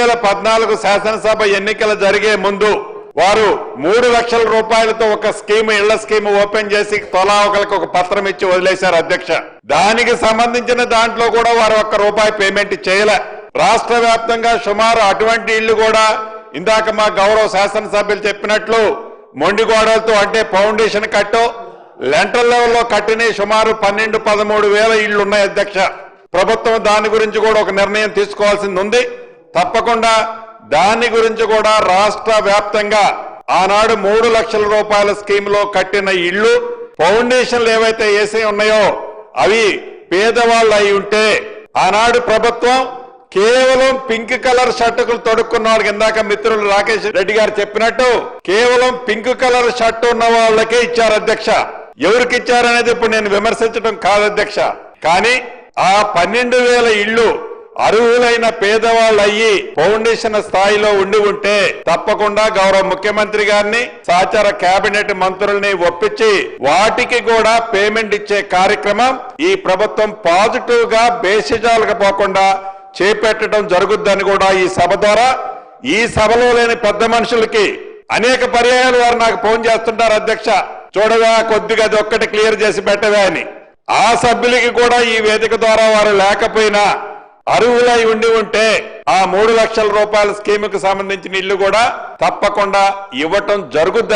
వేల పద్నాలుగు శాసనసభ ఎన్నికలు జరిగే ముందు వారు మూడు లక్షల రూపాయలతో ఒక స్కీమ్ ఇళ్ళ స్కీమ్ ఓపెన్ చేసి తొలా ఒకరికి ఒక పత్రం ఇచ్చి వదిలేశారు అధ్యక్ష. దానికి సంబంధించిన దాంట్లో కూడా వారు ఒక్క రూపాయి పేమెంట్ చేయలే. రాష్ట్ర వ్యాప్తంగా సుమారు అటువంటి ఇళ్ళు కూడా ఇందాక మా గౌరవ శాసనసభ్యులు చెప్పినట్లు మొండి గోడలతో అంటే ఫౌండేషన్ కట్టో లెంటర్ లెవెల్లో కట్టిన సుమారు పన్నెండు పదమూడు వేల ఇళ్ళు ఉన్నాయి అధ్యక్ష. ప్రభుత్వం దాని గురించి కూడా ఒక నిర్ణయం తీసుకోవాల్సింది ఉంది. తప్పకుండా దాని గురించి కూడా రాష్ట్ర వ్యాప్తంగా ఆనాడు మూడు లక్షల రూపాయల స్కీమ్లో కట్టిన ఇళ్ళు ఫౌండేషన్లు ఏవైతే వేసి ఉన్నాయో అవి పేదవాళ్ళు అయి ఉంటే ఆనాడు ప్రభుత్వం కేవలం పింక్ కలర్ షర్టుకులు తొడుక్కున్న వాళ్ళకి ఇందాక మిత్రులు రాకేష్ రెడ్డి గారు చెప్పినట్టు కేవలం పింక్ కలర్ షర్ట్ ఉన్న వాళ్ళకే ఇచ్చారు అధ్యక్ష. ఎవరికి ఇచ్చారనేది ఇప్పుడు నేను విమర్శించడం కాదు అధ్యక్ష. కానీ ఆ పన్నెండు వేల ఇళ్ళు అర్హులైన పేదవాళ్ళు అయ్యి ఫౌండేషన్ స్థాయిలో ఉండి ఉంటే తప్పకుండా గౌరవ ముఖ్యమంత్రి గారిని సహచార కేబినెట్ మంత్రుల్ని ఒప్పించి వాటికి కూడా పేమెంట్ ఇచ్చే కార్యక్రమం ఈ ప్రభుత్వం పాజిటివ్గా బేసిజాలుగా పోకుండా చేపట్టడం జరుగుద్దని కూడా ఈ సభ ద్వారా ఈ సభలో లేని పెద్ద మనుషులకి అనేక పర్యాయాలు వారు నాకు ఫోన్ చేస్తుంటారు అధ్యక్ష. చూడగా కొద్దిగా అది ఒక్కటి క్లియర్ చేసి పెట్టవే అని. ఆ సభ్యులకి కూడా ఈ వేదిక ద్వారా వారు లేకపోయినా అర్హులై ఉండి ఉంటే ఆ మూడు లక్షల రూపాయల స్కీముకు సంబంధించిన ఇల్లు కూడా తప్పకుండా ఇవ్వటం జరుగుద్దని